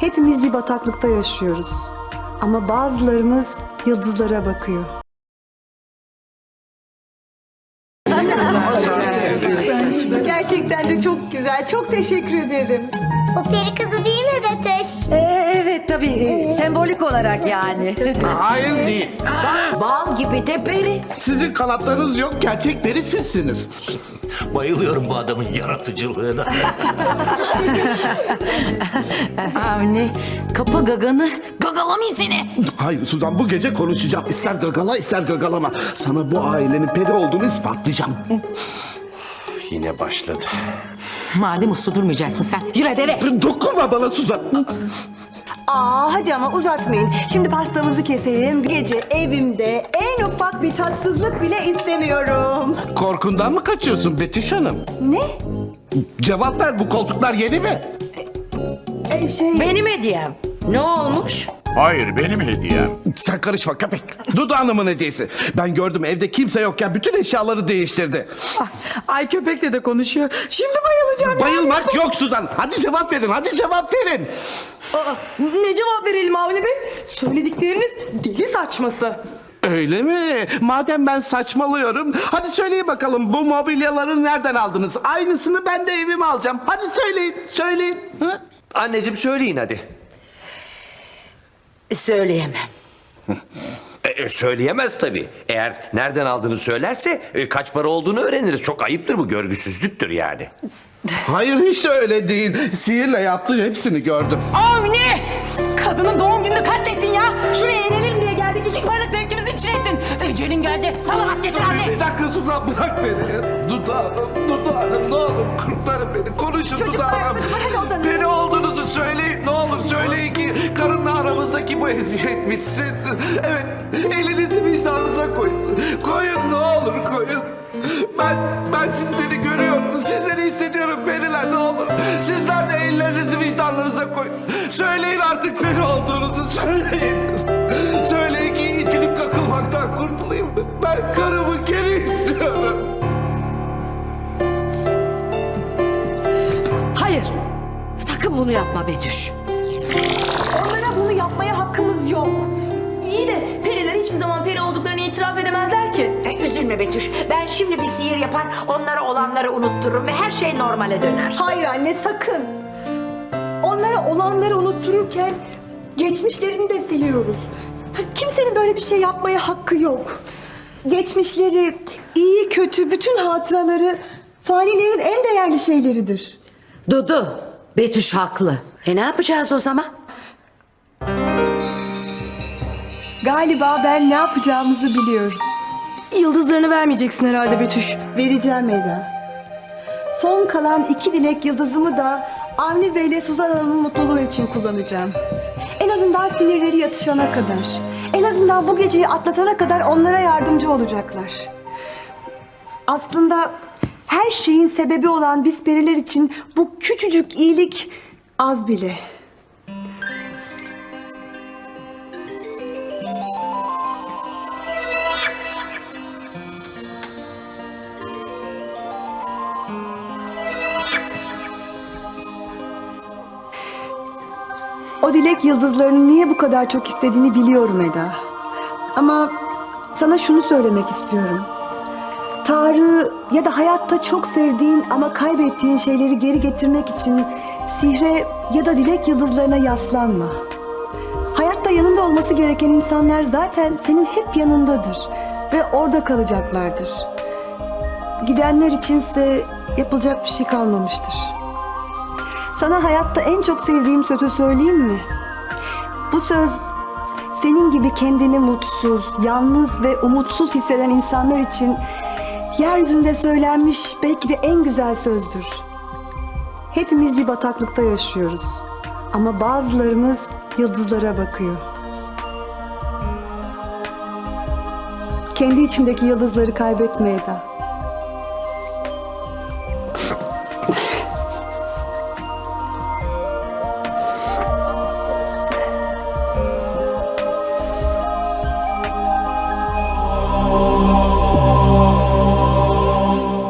Hepimiz bir bataklıkta yaşıyoruz. Ama bazılarımız yıldızlara bakıyor. Gerçekten de çok güzel. Çok teşekkür ederim. O peri kızı değil mi Betüş? Ee, evet tabii e, sembolik olarak yani. Hayır değil. Bal gibi de peri. Sizin kanatlarınız yok. Gerçek peri sizsiniz. Bayılıyorum bu adamın yaratıcılığına. Avni kapa gaganı gagalamayayım seni. Hayır Suzan bu gece konuşacağım. İster gagala ister gagalama. Sana bu ailenin peri olduğunu ispatlayacağım. Yine başladı. Madem uslu durmayacaksın sen yürü hadi eve. Dokunma bana Suzan. Aa hadi ama uzatmayın. Şimdi pastamızı keselim. Gece evimde en ufak bir tatsızlık bile istemiyorum. Korkundan mı kaçıyorsun Betüş Hanım? Ne? Cevap ver bu koltuklar yeni mi? Ee, şey... Benim hediyem. Ne olmuş? Hayır benim hediyem. Sen karışma köpek. Dudu Hanım'ın hediyesi. Ben gördüm evde kimse yokken bütün eşyaları değiştirdi. Ay köpekle de konuşuyor. Şimdi bayılacağım. Bayılmak yok Suzan. Hadi cevap verin. Hadi cevap verin. Aa, ne cevap verelim Avni Bey? Söyledikleriniz deli saçması. Öyle mi? Madem ben saçmalıyorum. Hadi söyleyin bakalım bu mobilyaları nereden aldınız? Aynısını ben de evime alacağım. Hadi söyleyin. Söyleyin. Hı? Anneciğim söyleyin hadi. Söyleyemem. E, e, söyleyemez tabii. Eğer nereden aldığını söylerse e, kaç para olduğunu öğreniriz. Çok ayıptır bu görgüsüzlüktür yani. Hayır hiç de öyle değil. Sihirle yaptığı hepsini gördüm. Avni! Kadının doğum gününü katlettin ya. Şuraya inelim diye geldik. İki paralık ettin. Ecelin geldi. Salavat getir anne. Bir dakika Suzan bırak beni. Dudu Hanım ne olur kurtarın beni. Konuşun odanıza. Beni olduğunuzu söyleyin. Ne olur söyleyin ki karımla aramızdaki bu eziyet bitsin. Evet elinizi vicdanınıza koyun. Koyun ne olur koyun. Ben, ben sizleri görüyorum. Sizleri hissediyorum periler ne olur. Sizler de ellerinizi vicdanlarınıza koyun. Söyleyin artık peri olduğunuzu söyleyin. Kurtulayım. Ben karımı geri istiyorum. Hayır. Sakın bunu yapma Betüş. Onlara bunu yapmaya hakkımız yok. İyi de periler hiçbir zaman peri olduklarını itiraf edemezler ki. E, üzülme Betüş. Ben şimdi bir sihir yapar onlara olanları unuttururum ve her şey normale döner. Hayır anne sakın. Onlara olanları unuttururken geçmişlerini de siliyoruz. Kimsenin böyle bir şey yapmaya hakkı yok. Geçmişleri, iyi kötü bütün hatıraları fanilerin en değerli şeyleridir. Dudu. Betüş haklı. E ne yapacağız o zaman? Galiba ben ne yapacağımızı biliyorum. Yıldızlarını vermeyeceksin herhalde Betüş. Vereceğim Eda. Son kalan iki dilek yıldızımı da Avni Bey ile Suzan Hanım'ın mutluluğu için kullanacağım. Azından sinirleri yatışana kadar. En azından bu geceyi atlatana kadar onlara yardımcı olacaklar. Aslında her şeyin sebebi olan biz periler için bu küçücük iyilik az bile. O dilek yıldızlarının niye bu kadar çok istediğini biliyorum Eda. Ama sana şunu söylemek istiyorum. Tanrı ya da hayatta çok sevdiğin ama kaybettiğin şeyleri geri getirmek için sihre ya da dilek yıldızlarına yaslanma. Hayatta yanında olması gereken insanlar zaten senin hep yanındadır ve orada kalacaklardır. Gidenler içinse yapılacak bir şey kalmamıştır. Sana hayatta en çok sevdiğim sözü söyleyeyim mi? Bu söz senin gibi kendini mutsuz, yalnız ve umutsuz hisseden insanlar için yeryüzünde söylenmiş belki de en güzel sözdür. Hepimiz bir bataklıkta yaşıyoruz. Ama bazılarımız yıldızlara bakıyor. Kendi içindeki yıldızları kaybetme Eda.